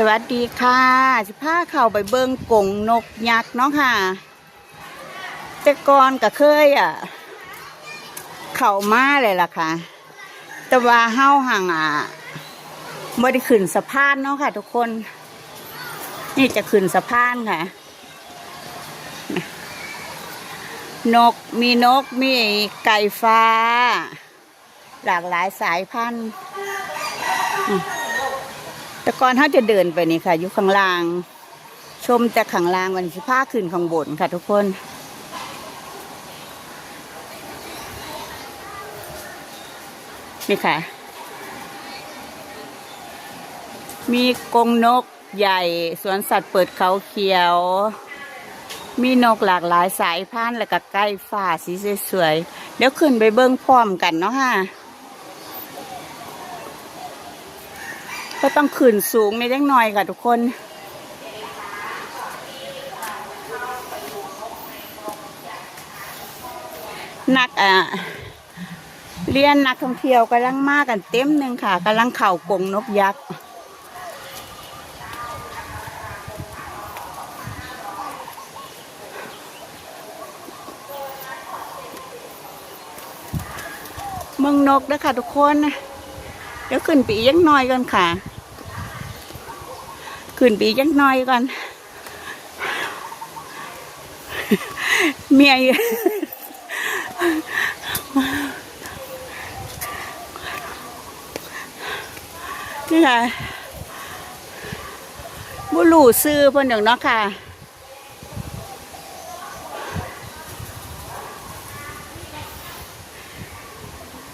สวัสดีค่ะ สิพาเข้าไปเบิงกงนกยักษ์เนาะค่ะ แต่ก่อนก็เคยอะ เข้ามาเลยล่ะค่ะ แต่ว่าเฮาห่างอะไม่ได้ขึ้นสะพานเนาะค่ะ ทุกคน นี่จะขึ้นสะพานค่ะ นกมีนกมีไก่ฟ้า หลากหลายสายพันธุ์ แต่ก่อนเขาจะเดินไปนี่ค่ะ อยู่ข้างล่าง ชมแต่ข้างล่างวันสิผ้าขึ้นข้างบนค่ะทุกคนนี่ค่ะ มีกรงนกใหญ่ สวนสัตว์เปิดเขาเขียว มีนกหลากหลายสายพันธุ์แล้วก็ใกล้ฟ้าสีสวยๆเดี๋ยวขึ้นไปเบิ้งพร้อมกันเนาะค่ะ ก็ต้องขึ้นสูงในเล็กน้อยค่ะทุกคนนักอะเรียนนักท่องเที่ยวกำลังมากันเต็มหนึ่งค่ะกำลังเข่ากงนกยักษ์เมืองนกนะคะทุกคน เดี๋ยวขึ้นปีกยักหน้อยก่อนค่ะ ขึ้นปีกยักน้อยก่อน เมียนี่ค่ะบุรูซื้อเพิ่นหนึ่งเนาะค่ะ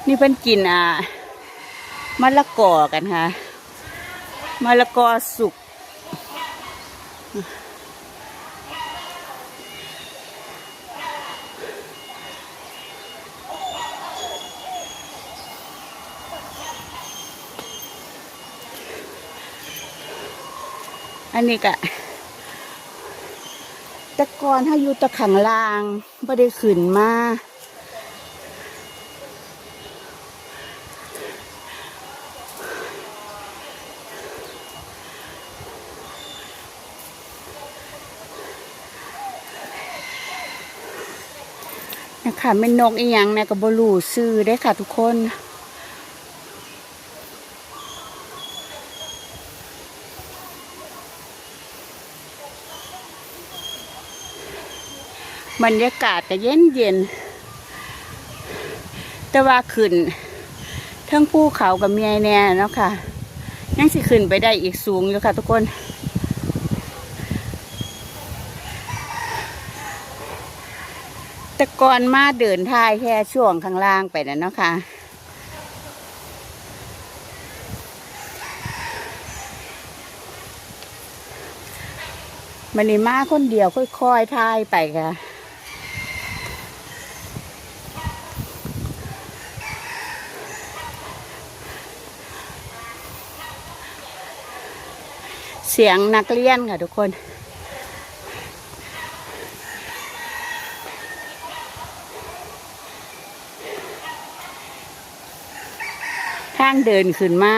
นี่เพิ่นกินอะมะละกอกันค่ะมะละกอสุก อันนี้ก็แต่ก่อนถ้อยู่ตะขังลางไม่ได้ขึ้นมา นะคะเป็นนกอีหยังนี่ยก็บรูซื้อได้ค่ะทุกคนบรรยากาศก็เย็นเย็น แต่ว่าขึ้นทั้งภูเขากับเมียแน่เนาะค่ะ ยังสิขึ้นไปได้อีกสูงอยู่ค่ะทุกคน แต่ก่อนมาเดินทายแค่ช่วงข้างล่างไปนะเนาะค่ะ มันนี่มาคนเดียวค่อยๆทายไปค่ะเสียงนักเรียนค่ะทุกคนางเดินขึ้นมา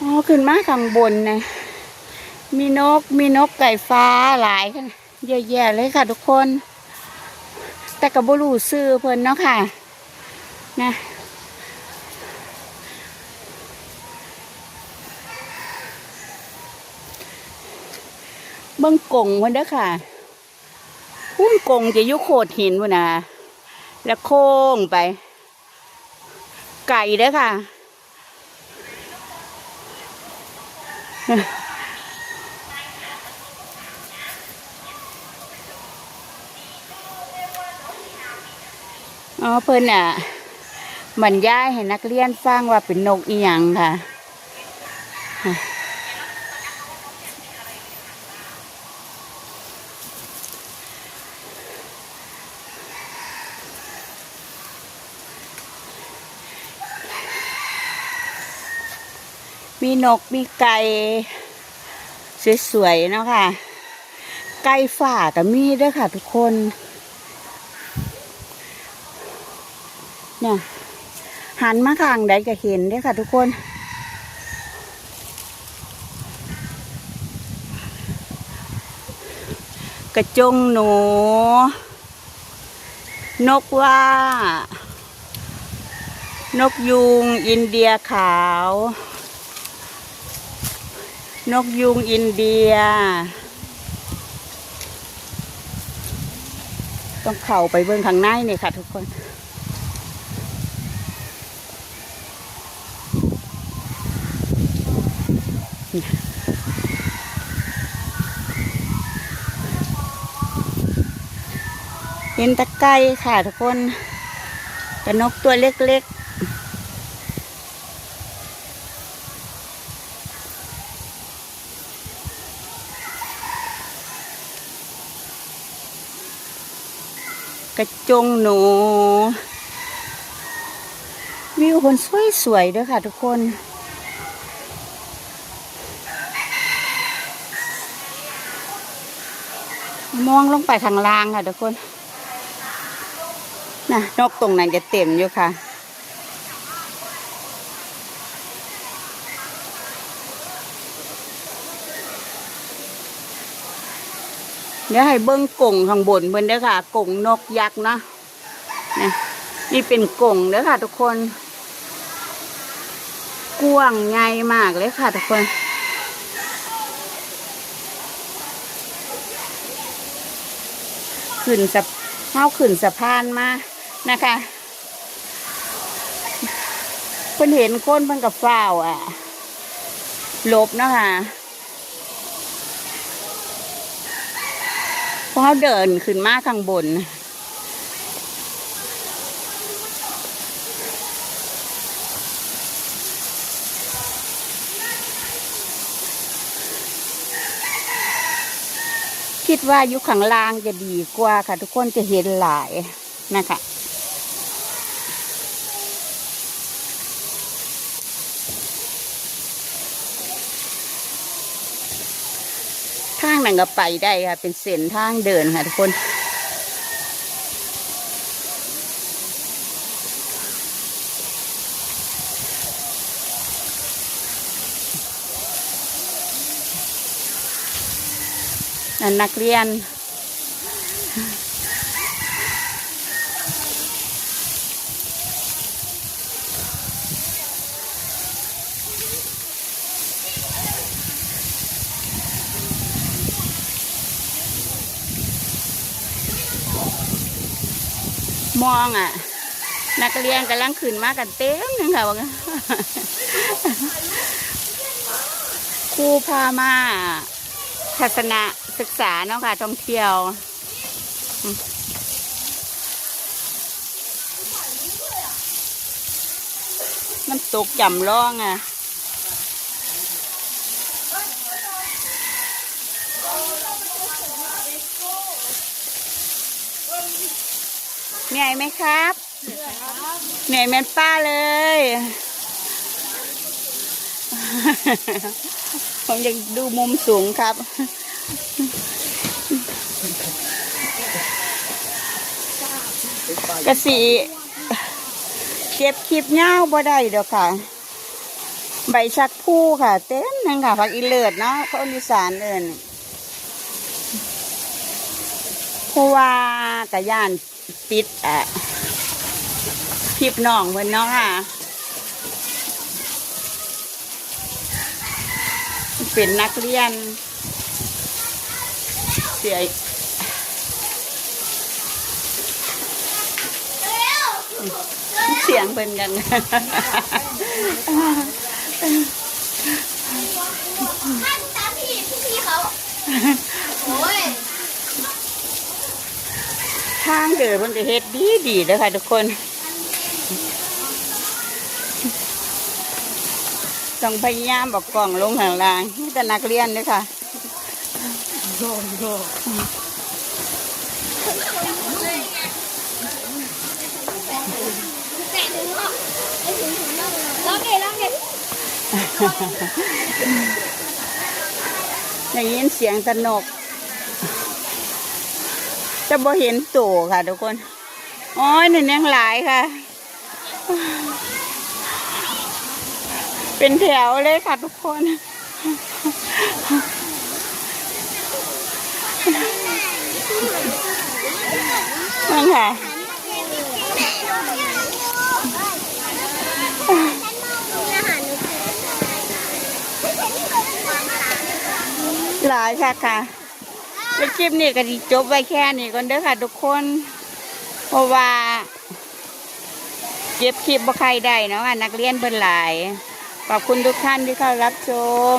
อ๋อ ขึ้นมาข้างบนนะ มีนก มีนกไก่ฟ้าหลายค่ะเยอะแยะเลยค่ะทุกคน แต่กับบรูซื้อเพิ่นเนาะค่ะ นะเบิ้งกงเพิ่นเด้อค่ะ พุ่นกงจะยุโขดหินพุ่นนะแล้วโค้งไป ไก่เด้อค่ะ อ๋อเพิ่นอะบรรยายให้นักเรียนฟังว่าเป็นนกอีหยังค่ะ มีนกมีไก่สวยๆเนาะค่ะ ไก่ฝ่ากับมีด้วยค่ะทุกคน เนี่ยหันมาข้างใดก็เห็นด้อค่ะทุกคนกระจงหนู นกว่า นกยูงอินเดียขาว นกยูงอินเดีย ต้องเข่าไปเบิ่งข้างในนี่ค่ะทุกคนเห็นตะไคร้ค่ะทุกคนกระนกตัวเล็ก ระจงหนู วิวคนสวยๆด้วยค่ะทุกคนมองลงไปข้างล่างค่ะทุกคนนะนกตรงนั้นจะเต็มอยู่ค่ะ เดี๋ยวให้เบิ้งกงข้างบนเบิ้นเด้อค่ะกงนกยักษ์นะนี่นี่เป็นกงเด้อค่ะ ทุกคนกว้างใหญ่มากเลยค่ะ ทุกคนขึ้นสะเท้าขึ้นสะพานมานะคะเพิ่นเห็นคนเพิ่นกับฝ้าวอะลบนะคะ เพราะเขาเดินขึ้นมาข้างบน คิดว่าอยู่ข้างล่างจะดีกว่าค่ะ ทุกคนจะเห็นหลายนะคะางนั่นก็ไปได้ค่ะ เป็นเส้นทางเดินค่ะทุกคนนักเรียน มองอะ นักเรียนกำลังขึ้นมากันเต็มนึงค่ะว่าครูพามาทัศนศึกษาเนาะค่ะท่องเที่ยวมันตกจำลองอะ เหนื่อยไหมครับ เหนื่อยเหมือนป้าเลย ผมอยากดูมุมสูงครับ กระสีเก็บคลิปเงาบ่ได้เดี๋ยวค่ะ ใบชักผู้ค่ะ เต้นนึงค่ะผักอีเลิศเนาะคนอีสานเอิน เพราะว่ากระย่านปิดอะคลิปน้องเพิ่นเนาะค่ะ เป็นนักเรียน เสียเสียงเป็นกันท่านตาพี่พี่เขา โอ้ย ทางเดินมันจะเฮ็ดดีดีเลยค่ะทุกคน ต้องพยายามบอกกล่องลงข้างลางนี่แต่นักเรียนด้วยค่ะแตะถึงอะไอ้ถึงถึงร้องไงได้ยินเสียงตะนก จะบ่เห็นโตค่ะทุกคนโอ้ยนี่งยังหลายค่ะ เป็นแถวเลยค่ะทุกคนนั่นค่ะหลายค่ะค่ะ แล้วคลิปนี้ก็สิจบไว้แค่นี้ก่อนเด้อค่ะทุกคน เพราะว่า เก็บคลิปบ่ใครได้เนาะว่านักเรียนเบิ่นหลาย ขอบคุณทุกท่านที่เข้ารับชม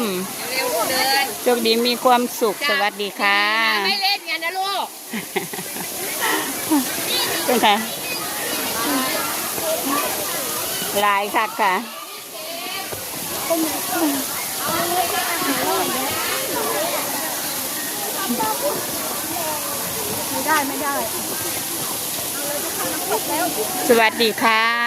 เร็วเดินโชคดีมีความสุขสวัสดีค่ะไม่เล่นกันนะลูกเป็นไงหลายค่ะค่ะ ไม่ได้ไม่ได้ สวัสดีค่ะ